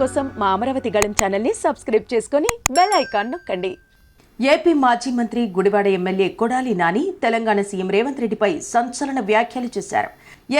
కోసం మా అమరావతి గళం ఛానల్ని సబ్స్క్రైబ్ చేసుకొని బెల్ ఐకాన్ నొక్కండి. ఏపీ మాజీ మంత్రి గుడివాడ ఎమ్మెల్యే కొడాలి నాని తెలంగాణ సీఎం రేవంత్ రెడ్డిపై సంచలన వ్యాఖ్యలు చేశారు.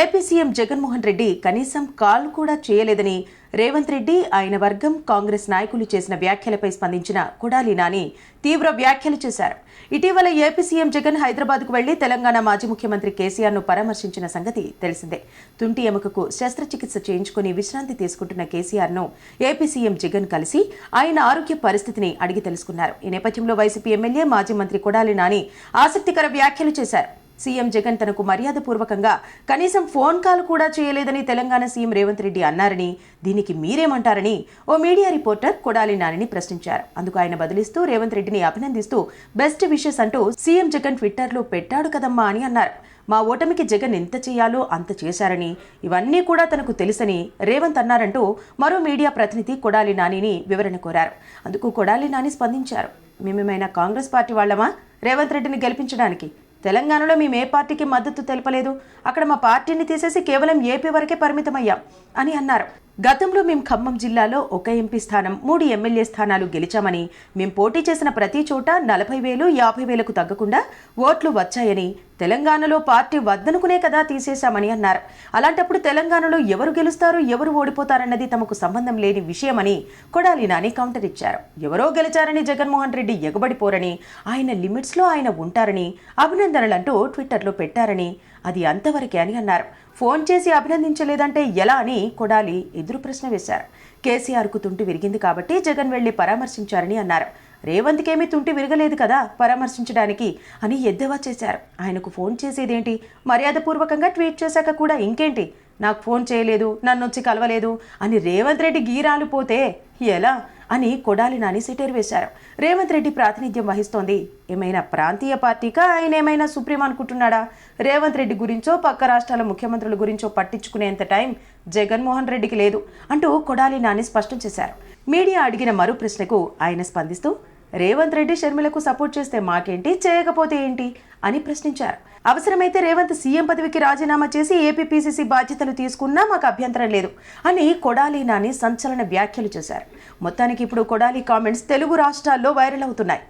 ఏపీ సీఎం జగన్మోహన్ రెడ్డి కనీసం కాల్ కూడా చేయలేదని రేవంత్ రెడ్డి ఆయన వర్గం కాంగ్రెస్ నాయకులు చేసిన వ్యాఖ్యలపై స్పందించిన కొడాలి నాని తీవ్ర వ్యాఖ్యలు చేశారు. ఇటీవల ఏపీ సీఎం జగన్ హైదరాబాద్కు వెళ్ళి తెలంగాణ మాజీ ముఖ్యమంత్రి కేసీఆర్ను పరామర్శించిన సంగతి తెలిసిందే. తుంటి ఎముకకు శస్త్రచికిత్స చేయించుకుని విశ్రాంతి తీసుకుంటున్న కేసీఆర్ను ఏపీ సీఎం జగన్ కలిసి ఆయన ఆరోగ్య పరిస్థితిని అడిగి తెలుసుకున్నారు. ఈ నేపథ్యంలో వైసీపీ ఎమ్మెల్యే మాజీ మంత్రి కొడాలి నాని ఆసక్తికర వ్యాఖ్యలు చేశారు. సీఎం జగన్ తనకు మర్యాదపూర్వకంగా కనీసం ఫోన్ కాల్ కూడా చేయలేదని తెలంగాణ సీఎం రేవంత్ రెడ్డి అన్నారని దీనికి మీరేమంటారని ఓ మీడియా రిపోర్టర్ కొడాలి నానిని ప్రశ్నించారు. అందుకు ఆయన బదిలిస్తూ రేవంత్ రెడ్డిని అభినందిస్తూ బెస్ట్ విషెస్ అంటూ సీఎం జగన్ ట్విట్టర్లో పెట్టాడు కదమ్మా అని అన్నారు. మా ఓటమికి జగన్ ఎంత చేయాలో అంత చేశారని ఇవన్నీ కూడా తనకు తెలుసని రేవంత్ అన్నారంటూ మరో మీడియా ప్రతినిధి కొడాలి నానిని వివరణ కోరారు. అందుకు కొడాలి నాని స్పందించారు. మేమేమైనా కాంగ్రెస్ పార్టీ వాళ్ళమా? రేవంత్ రెడ్డిని గెలిపించడానికి తెలంగాణలో మేము ఏ పార్టీకి మద్దతు తెలపలేదు. అక్కడ మా పార్టీని తీసేసి కేవలం ఏపీ వరకే పరిమితమయ్యాం అని అన్నారు. గతంలో మేము ఖమ్మం జిల్లాలో ఒక ఎంపీ స్థానం మూడు ఎమ్మెల్యే స్థానాలు గెలిచామని మేము పోటీ చేసిన ప్రతి చోట నలభై వేలు యాభై వేలకు తగ్గకుండా ఓట్లు వచ్చాయని తెలంగాణలో పార్టీ వద్దనుకునే కదా తీసేశామని అన్నారు. అలాంటప్పుడు తెలంగాణలో ఎవరు గెలుస్తారు ఎవరు ఓడిపోతారన్నది తమకు సంబంధం లేని విషయమని కొడాలి నాని కౌంటర్ ఇచ్చారు. ఎవరో గెలిచారని జగన్మోహన్ రెడ్డి ఎగబడిపోరని ఆయన లిమిట్స్లో ఆయన ఉంటారని అభినందనలంటూ ట్విట్టర్లో పెట్టారని అది అంతవరకే అని అన్నారు. ఫోన్ చేసి అభినందించలేదంటే ఎలా అని కొడాలి ఎదురు ప్రశ్న వేశారు. కేసీఆర్కు తుంటు విరిగింది కాబట్టి జగన్ వెళ్ళి పరామర్శించారని అన్నారు. రేవంత్కేమీ తుంటి విరగలేదు కదా పరామర్శించడానికి అని ఎద్దేవా చేశారు. ఆయనకు ఫోన్ చేసేదేంటి? మర్యాదపూర్వకంగా ట్వీట్ చేశాక కూడా ఇంకేంటి? నాకు ఫోన్ చేయలేదు నన్ను వచ్చి కలవలేదు అని రేవంత్ రెడ్డి గీరాలు పోతే ఎలా అని కొడాలి నాని సిటేరు వేశారు. రేవంత్ రెడ్డి ప్రాతినిధ్యం వహిస్తోంది. ఏమైనా ప్రాంతీయ పార్టీకా? ఆయన ఏమైనా సుప్రీం అనుకుంటున్నాడా? రేవంత్ రెడ్డి గురించో పక్క రాష్ట్రాల ముఖ్యమంత్రుల గురించో పట్టించుకునేంత టైం జగన్మోహన్ రెడ్డికి లేదు అంటూ కొడాలి నాని స్పష్టం చేశారు. మీడియా అడిగిన మరో ప్రశ్నకు ఆయన స్పందిస్తూ రేవంత్ రెడ్డి షర్మిలకు సపోర్ట్ చేస్తే మాకేంటి? చేయకపోతే ఏంటి? అని ప్రశ్నించారు. అవసరమైతే రేవంత్ సీఎం పదవికి రాజీనామా చేసి ఏపీపీసీసీ బాధ్యతలు తీసుకున్నా మాకు అభ్యంతరం లేదు. అని కొడాలి నాని సంచలన వ్యాఖ్యలు చేశారు. మొత్తానికి ఇప్పుడు కొడాలి కామెంట్స్ తెలుగు రాష్ట్రాల్లో వైరల్ అవుతున్నాయి.